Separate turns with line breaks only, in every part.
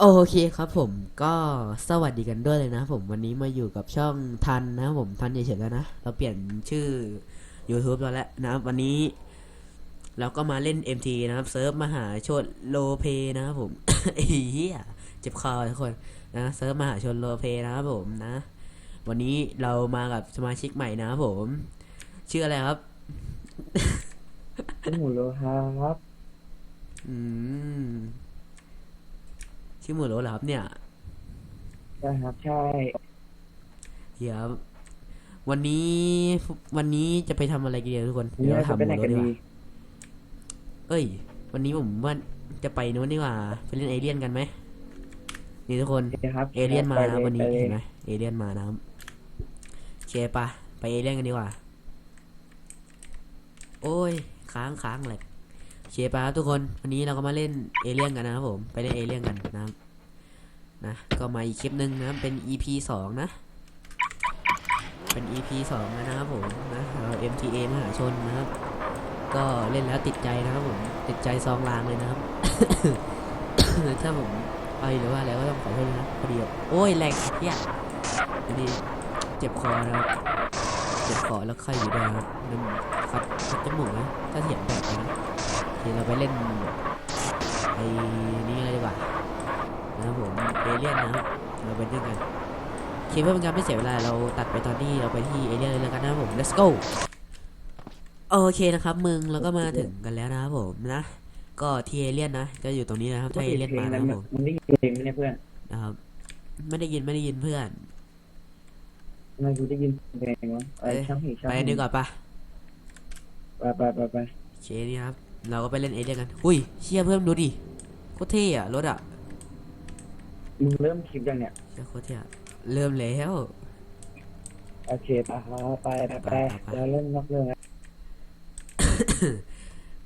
โอเคครับผมก็สวัสดีกันด้วยเลยนะครับผมวันนี้มาอยู่กับช่องทันนะครับผมทันเฉยๆแล้วนะ เราเปลี่ยนชื่อ YouTube เราแล้วนะครับวันนี้ เราก็มาเล่น MT นะครับเซิร์ฟมหาชนโลเพนะครับผมไอ้เหี้ยเจ็บคอทุกคนนะเซิร์ฟมหาชนโลเพนะครับผมนะ วันนี้เรามากับสมาชิกใหม่นะครับผม ชื่ออะไรครับ
เป็นหมูโลครับ
อืม ชื่อหมูโรเหรอครับเนี่ย
ใช่ครับใช่
เดี๋ยววันนี้วันนี้จะไปทำอะไรกันดีทุกคน
นี่
เดี๋ยว
เรา
เรา
จะ
ถาม
ไปไหน
หม
กัน
ดดีก
ดี
ว่าเอ้ย วันนี้ผมว่าจะไปนู้นดีกว่าไปเล่นเอเลี่ยนกันไหมนี่ทุกคน
โอเคครับ
เอเลี่ยนมา
ไป
นะ
ลย
วันนี้
ไปลย
เห็นไหมเอเลี่ยนมานะครับโอเคปะไปเอเลี่ยนกันดีกว่า โอ้ย ค้างค้างเลย โอเคปะครับทุกคนวันนี้เราก็มาเล่นเอเลี่ยนกันนะครับผมไปเล่นเอเลี่ยนกันนะครับนะก็มาอีกคลิปหนึ่งนะเป็น EP สองนะ เป็น EP สองนะครับผมนะเรา MTA มหาชนนะครับ ก็เล่นแล้วติดใจนะครับผมติดใจซองลางเลยนะครับถ้าผมไปหรือว่าอะไรก็ต้องขอโทษนะพอดีโอ้ยแรงเฮียพอดีเจ็บคอนะครับเจ็บคอแล้วไข้อยู่ด้วยนะครับน้ำคัดคัดจมูกนะถ้าเสียงแบบนะ โอเคเราไปเล่นไอ้นี่อะไรดีกว่านะครับผมเอเลี่ยนนะครับเราไปเล่นกันคิดว่าเป็นการไม่เสียเวลาเราตัดไปตอนที่เราไปที่เอเลียนเลยแล้วกันนะครับผม let's go โอเคนะครับมึงเราก็มาถึงกันแล้วนะครับผมนะก็ที่เอเลียนนะก็อยู่ตรงนี้นะครับถ้าเอเลียนมานะครับผม
มันได้ยินเพลงไหมเนี่ยเพื่อน
นะครับไม่ได้ยินไม่ได้ยินเพื่อน
ทำไมกูได้ยินเพลงวะไอ้
เอ้ย
ช่างหีช่าง
ไปดีกว่าปะ
ไปไปไปไป
โอเคนี่ครับ เราก็ไปเล่นเอเลียนกันอุ้ยเชี่ยเพื่อนดูดิโคตรเท่อะรถอะ
มึงเริ่มคลิปยังเนี่ย
เชี่ยโคตรเท่อะเริ่มแล้ว
โอเคไปไปไปไป
ไปไป
แล้วเล่นนอกเรื่องแล้ว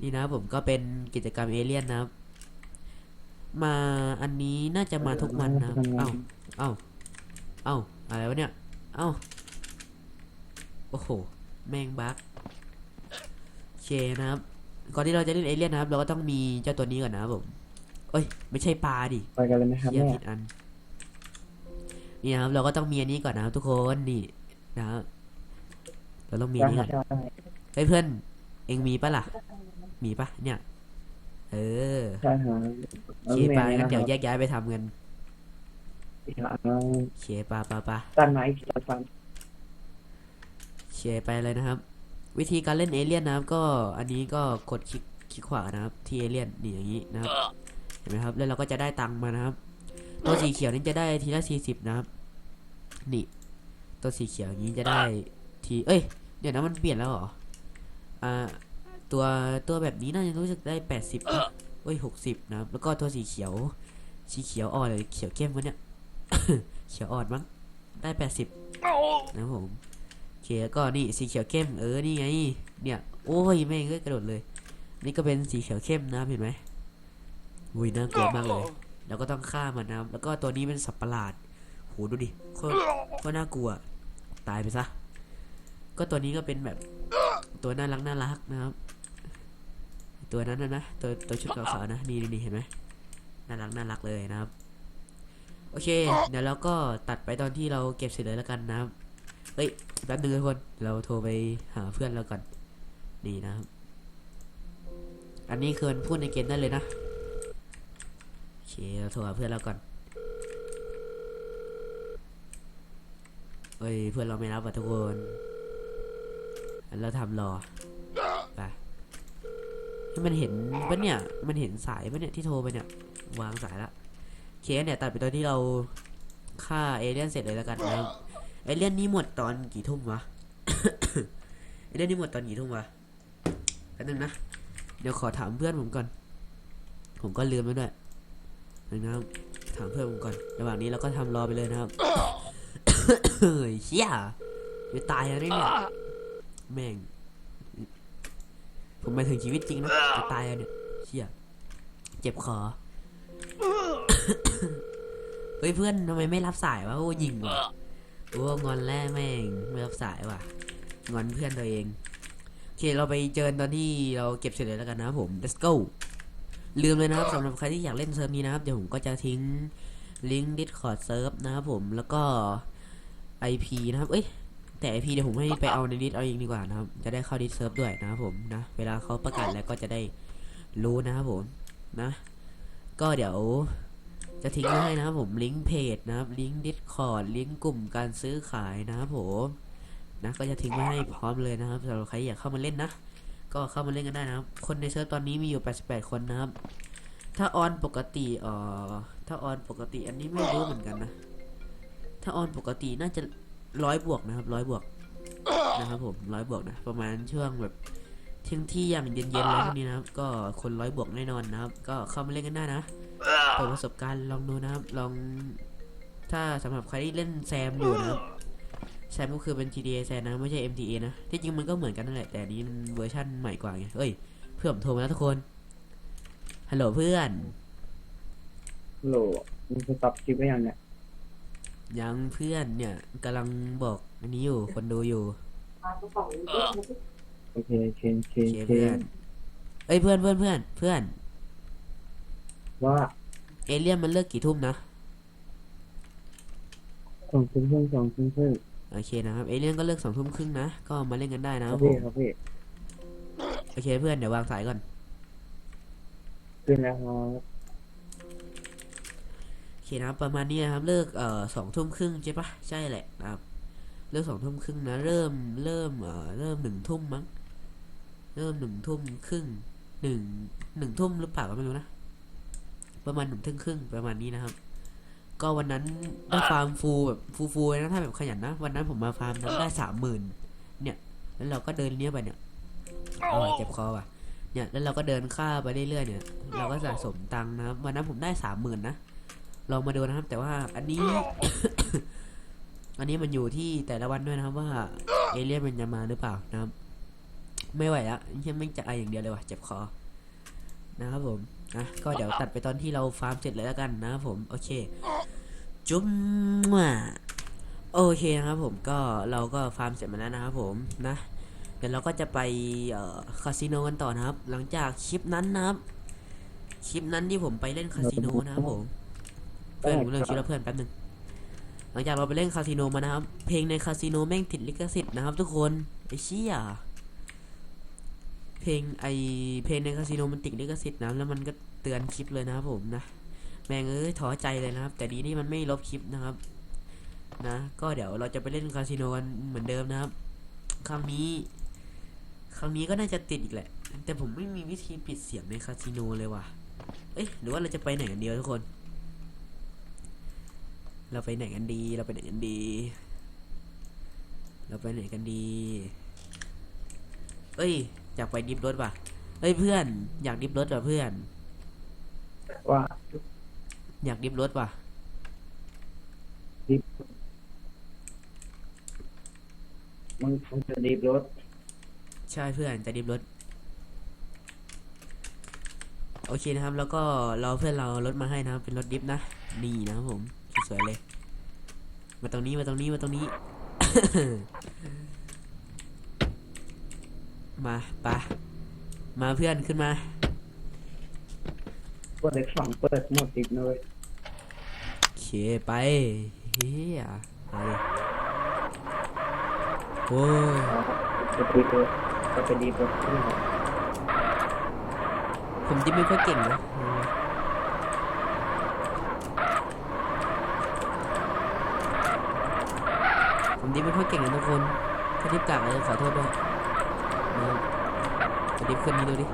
นี่นะครับผมก็เป็นกิจกรรมเอเลียนนะครับ มาอันนี้น่าจะมาทุกวันนะครับเอ้าเอ้าเอ้าอะไรวะเนี่ย เอ้าโอ้โห แมงบักโอเคนะครับ ก่อนที่เราจะเล่นเอเลี่ยนนะครับ เราก็ต้องมีเจ้าตัวนี้ก่อนนะครับผมเอ้ย ไม่ใช่ปลาดิ
ไปกันเลยนะครับ
เชี่ย
เนี่ย
ผิดอัน นี่นะครับ เราก็ต้องมีอันนี้ก่อนนะครับทุกคนนี่นะครับเราต้องมีอันนี้ก่อน
ใช่ใช่
เฮ้ยเพื่อน เอ็งมีปะล่ะ มีปะเนี่ย เออ
ใช่ฮะ
โอเคปลางั้นเดี๋ยวแยกย้ายไปทำกัน
เอา
โอเคปลาปลาปลา
ตั้งไหนที่จะฟัง
เชียร์ไปเลยนะครับ วิธีการเล่นเอเลี่ยนนะครับ ก็อันนี้ก็กดคลิกคลิกขวานะครับ ที่เอเลี่ยนนี่อย่างนี้นะครับเห็นไหมครับแล้วเราก็จะได้ตังค์มานะครับ ตัวสีเขียวนี่จะได้ทีละสี่สิบนะครับ นี่ ตัวสีเขียวอย่างนี้จะได้ทีเอ้ยเดี๋ยวนะมันเปลี่ยนแล้วเหรออ่าตัวตัวแบบนี้น่าจะรู้สึกได้แปดสิบเอ้ยหกสิบนะครับ แล้วก็ตัวสีเขียว สีเขียวอ่อนหรือเขียวเข้มวะเนี่ยเขียวอ่อนมั้งได้แปดสิบนะครับผมโอ เคแล้วก็นี่สีเขียวเข้มเออนี่ไงเนี่ยโอ้ยแม่งก็กระโดดเลย นี่ก็เป็นสีเขียวเข้มนะเห็นไหมอุ้ยน่ากลัวมากเลยแล้วก็ต้องฆ่ามันนะแล้วก็ตัวนี้เป็นสัตว์ประหลาดโหดูดิโคตรโคตรน่ากลัว ตายไปซะก็ตัวนี้ก็เป็นแบบตัวน่ารักน่ารักนะครับ ตัวนั้นนะนะตัวตัวชุดขาวๆนะนี่นี่นี่เห็นไหมน่ารักน่ารักเลยนะครับ โอเค เดี๋ยวเราก็ตัดไปตอนที่เราเก็บเสร็จเลยแล้วกันนะครับ เฮ้ยแป๊บนึงทุกคนเราโทรไปหาเพื่อนเราก่อนนี่นะครับ อันนี้คือมันพูดในเกมได้เลยนะโอเคเราโทรหาเพื่อนเราก่อนเฮ้ยเพื่อนเราไม่รับอะทุกคนอันเราทำรอไปมันเห็นปะเนี่ย มันเห็นสายปะเนี่ยที่โทรไปเนี่ยวางสายละเคเนี่ยตัดไปตอนที่เราฆ่าเอเลี่ยนเสร็จเลยแล้วกันนะครับ เอเลี่ยนนี้หมดตอนกี่ทุ่มวะเอเลี่ยนนี้หมดตอนกี่ทุ่มวะแป๊บนึงนะ เดี๋ยวขอถามเพื่อนผมก่อน ผมก็ลืมไปด้วยนะครับถามเพื่อนผมก่อน ระหว่างนี้เราก็ทำรอไปเลยนะครับเฮ้ยเชี่ยจะตายแล้วเนี่ยแม่ง ผมหมาถึงชีวิตจริงนะจะตายแล้วเนี่ยเชี่ยเจ็บคอเฮ้ยเพื่อนทำไมไม่รับสายวะโอ้ยิงวะ โอ้งอนแล้วแม่งไม่รับสายว่ะงอนเพื่อนตัวเองโอเคเราไปเจอตอนที่เราเก็บเสร็จเลยแล้วกันนะครับผม let's go ลืมเลยนะครับสำหรับใครที่อยากเล่นเซิร์ฟนี้นะครับ เดี๋ยวผมก็จะทิ้งลิงก์ Discord เซิร์ฟนะครับผมแล้วก็ IP นะครับ เอ้ยแต่ IP เดี๋ยวผมให้ไปเอาในดิสเอาเองดีกว่านะครับ จะได้เข้าดิสเซิร์ฟด้วยนะครับผมนะ เวลาเขาประกาศแล้วก็จะได้รู้นะครับผมนะ ก็เดี๋ยว จะทิ้งไว้ให้นะครับผมลิงก์เพจนะครับลิงก์ Discord ลิงก์กลุ่มการซื้อขายนะครับผมนะก็จะทิ้งไว้ให้พร้อมเลยนะครับสำหรับใครอยากเข้ามาเล่นนะ ก็เข้ามาเล่นกันได้นะครับ คนในเซิร์ฟตอนนี้มีอยู่ 88 คนนะครับ ถ้าออนปกติเอ่อถ้าออนปกติอันนี้ไม่รู้เหมือนกันนะ ถ้าออนปกติน่าจะร้อยบวกนะครับร้อยบวกนะครับผมร้อยบวกนะ ประมาณช่วงแบบเที่ยงที่อย่างเย็นๆอะไรพวกนี้นะครับ ก็คนร้อยบวกแน่นอนนะครับ ก็เข้ามาเล่นกันได้นะ เปิดประสบการณ์ลองดูนะครับลองถ้าสำหรับใครที่เล่นแซมอยู่นะครับแซมก็คือเป็น GTA แซมนะไม่ใช่ MTA นะที่จริงมันก็เหมือนกันนั่นแหละแต่อันนี้มันเวอร์ชั่นใหม่กว่าไงเอ้ยเพื่อนผมโทรมาแล้วทุกคนฮัลโหลเพื่อน
โหลมึงจะตับคลิปไว้ยังเนี่ย
ยังเพื่อนเนี่ยกำลังบอกอันนี้อยู่คนดูอยู่
โอเคโอเคโอเค
โอเค
โอเค
เพื่อนเอ้ยเพื่อนเพื่อนเพื่อนเพื่อน
ว่า
เอเลี่ยนมันเลิกกี่ทุ่มนะ
สองทุ่มครึ่งสองทุ่มครึ่ง
โอเคนะครับ เอเลี่ยนก็เลิกสองทุ่มครึ่งนะ ก็มาเล่นกันได้นะ
ค
ค
รั
รั
บบ
ผ
พี่
ม
ครับพี่
โอเคเพื่อนเดี๋ยววางสายก่อน
ขึ้นแล้วครับ
โอเคนะครับประมาณนี้นะครับเลิกเอ่อสองทุ่มครึ่งใช่ปะใช่แหละนะครับ เลิกสองทุ่มครึ่งนะ เริ่มเริ่มเอ่อเริ่มหนึ่งทุ่มมั้ง เริ่มหนึ่งทุ่มครึ่งหนึ่งหนึ่งทุ่มหรือเปล่าก็ไม่รู้นะ ประมาณหนึ่งทุ่มครึ่งประมาณนี้นะครับ ก็วันนั้นได้ฟาร์มฟูแบบฟูฟูเลยนะถ้าแบบขยันนะ วันนั้นผมมาฟาร์มนั้นได้สามหมื่นเนี่ย แล้วเราก็เดินเนี้ยไปเนี่ยโอ้ยเจ็บคอว่ะ เนี่ย แล้วเราก็เดินข้าไปเรื่อยๆเนี่ย เราก็สะสมตังค์นะครับ วันนั้นผมได้สามหมื่นนะลองมาดูนะครับ แต่ว่าอันนี้ อันนี้มันอยู่ที่แต่ละวันด้วยนะครับ ว่าเอเลี่ยนมันจะมาหรือเปล่านะครับ ไม่ไหวและยังไม่จะไออย่างเดียวเลยว่ะเจ็บคอ นะครับผมนะก็เดี๋ยวตัดไปตอนที่เราฟาร์มเสร็จเลยแล้วกันนะครับผมโอเค จุ๊บมาโอเคนะครับผมก็เราก็ฟาร์มเสร็จมาแล้วนะครับผมนะเดี๋ยวเราก็จะไปเอ่อคาสิโนกันต่อนะครับ หลังจากคลิปนั้นนะครับคลิปนั้นที่ผมไปเล่นคาสิโนนะครับผมเพื่อนผมเรื่องชื่อแล้วเพื่อนแป๊บหนึงหลังจากเราไปเล่นคาสิโนมานะครับ เพลงในคาสิโนแม่งติดลิขสิทธิ์นะครับทุกคนไอ้เชี่ย เพลงไอเพลงในคาสิโนมันติดลิขสิทธิ์นะแล้วมันก็เตือนคลิปเลยนะครับผมนะแม่งเอ้ยท้อใจเลยนะครับ แต่ดีนี่มันไม่ลบคลิปนะครับ นะ ก็เดี๋ยวเราจะไปเล่นคาสิโนกันเหมือนเดิมนะครับ ครั้งนี้ ครั้งนี้ก็น่าจะติดอีกแหละ แต่ผมไม่มีวิธีปิดเสียงในคาสิโนเลยว่ะ เอ้ยหรือว่าเราจะไปไหนกันเดียวทุกคน เราไปไหนกันดี เราไปไหนกันดี เราไปไหนกันดี เอ้ย อยากไปดิฟรถว่ะเอ้ยเพื่อน อยากดิฟรถว่ะเพื่อน
ว่า
อยากดิฟรถว่ะ
มึงมึงจะดีบรถ
ใช่เพื่อนจะดิฟรถ โอเคนะครับ แล้วก็รอเพื่อนเรารถมาให้นะครับ เป็นรถดิฟนะ นี่นะครับผม สวยๆเลย มาตรงนี้มาตรงนี้มาตรงนี้ มาไปะมาเพื่อนขึ้นมา
ว่าเด็กฝั่งเปิดหมดติดเลย
โอเคไปเฮียไปดิโอ้ย
จะดีบรถก็จะดีบรถขึ้นมา
ผมดิฟไม่ค่อยเก่งนะผมดิฟไม่ค่อยเก่งนะทุกคนถ้าดิฟกากเลยขอโทษด้วยนะครับ จะดิฟขึ้นนี้ดูดิ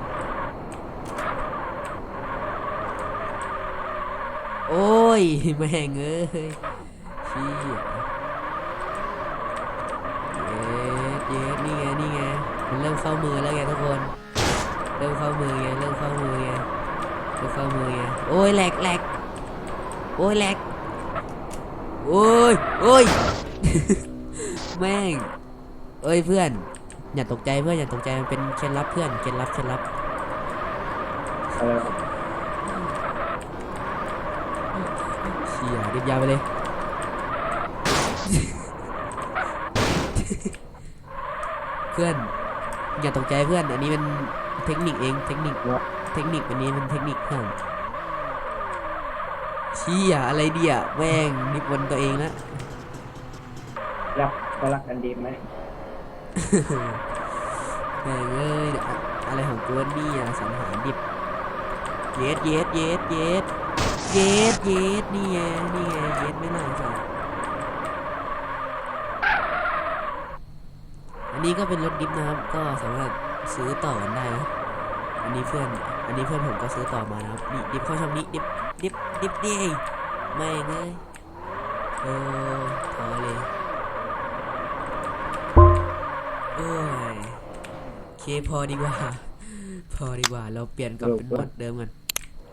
โอ้ย แม่งเอ้ยชี้เย็ดเย็ดนี่ไง นี่ไง มันเริ่มเข้ามือแล้วไงทุกคน เริ่มเข้ามือไง เริ่มเข้ามือไง เริ่มเข้ามือไง โอ้ยแหลกแหลกโอ้ยแหลกโอ้ยโอ้ย แม่ง เอ้ยเพื่อน อย่าตกใจเพื่อนอย่าตกใจมันเป็นเคล็ดลับเพื่อนเคล็ดลับเคล็ดลับ
อะไรวะ
เชี่ยดิบยาวไปเลยเพื่อนอย่าตกใจเพื่อน อันนี้เป็นเทคนิคเองเทคนิค
ว่า
เทคนิควันนี้มันเทคนิคเพิ่มเชี่ยอะไรเดียแม่งนิบนตัวเองแล้ว
รักก็รักกันดีไหม
แม่งเอ้ยอะอะไรของกูวะเนี่ยสังหารดิบเยสเยสเยสเยสเยสเยสนี่ไงนี่ไงเยสไม่น่าจะอันนี้ก็เป็นรถดิฟนะครับ ก็สามารถซื้อต่อกันได้นะอันนี้เพื่อน อันนี้เพื่อนผมก็ซื้อต่อมานะครับนี่ดิฟเข้าช่องนี้ดิฟดิฟดิฟดิไม่งเลยเออพอเลย โอ้ยโอเคพอดีกว่า พอดีกว่า เราเปลี่ยนกลับเป็นโหมดเดิมกัน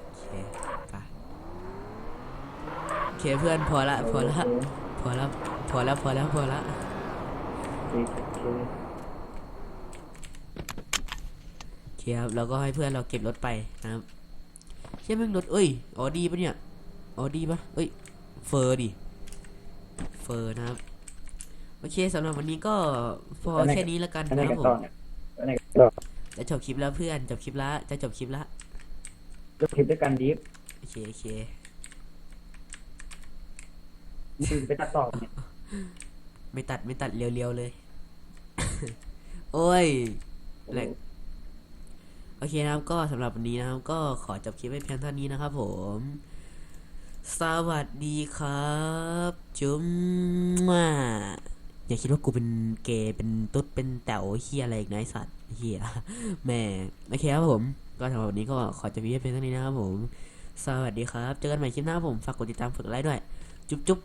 โอเคไปโอเคเพื่อนพอละพอละพอละพอละพอละพอละ
โอเคค
รับแล้วก็ให้เพื่อนเราเก็บรถไปนะครับเชื่อแม่งรถเอ้ยออดีปะเนี่ยออดีปะเอ้ยเฟอร์ดิเฟอร์นะครับ เคสำหรับวันนี้ก็พอแค่นี้แล้วกัน
อันไหน
นะค
กั
รั
น
บผ
ต่อ
ม
เนี่ยอันไหนกันต่อ
จะจบคลิปแล้วเพื่อนจบคลิปละจะจบคลิปละ
จบคลิปด้วยกันดิฟ
โอเคโอเค
นี่คือไปตัดต่อเนี่ย
ไม่ตัดไม่ตัดเรียวๆเลย โอ้ยแหลกโอเคนะครับก็สำหรับวันนี้นะครับ ก็ขอจบคลิปไว้เพียงเท่านี้นะครับผม สวัสดีครับ จุ๊มมา อย่าคิดว่ากูเป็นเกย์เป็นตุ๊ดเป็นแต๋วเฮียอะไรอีกนะไอสัตว์เฮียแม่โอเคครับผม ก็สำหรับวันนี้ก็ขอจบคลิปไว้เพียงเท่านี้นะครับผม สวัสดีครับ เจอกันใหม่คลิปหน้าผม ฝากกดติดตามฝากไลค์ด้วย จุ๊บจุ๊บ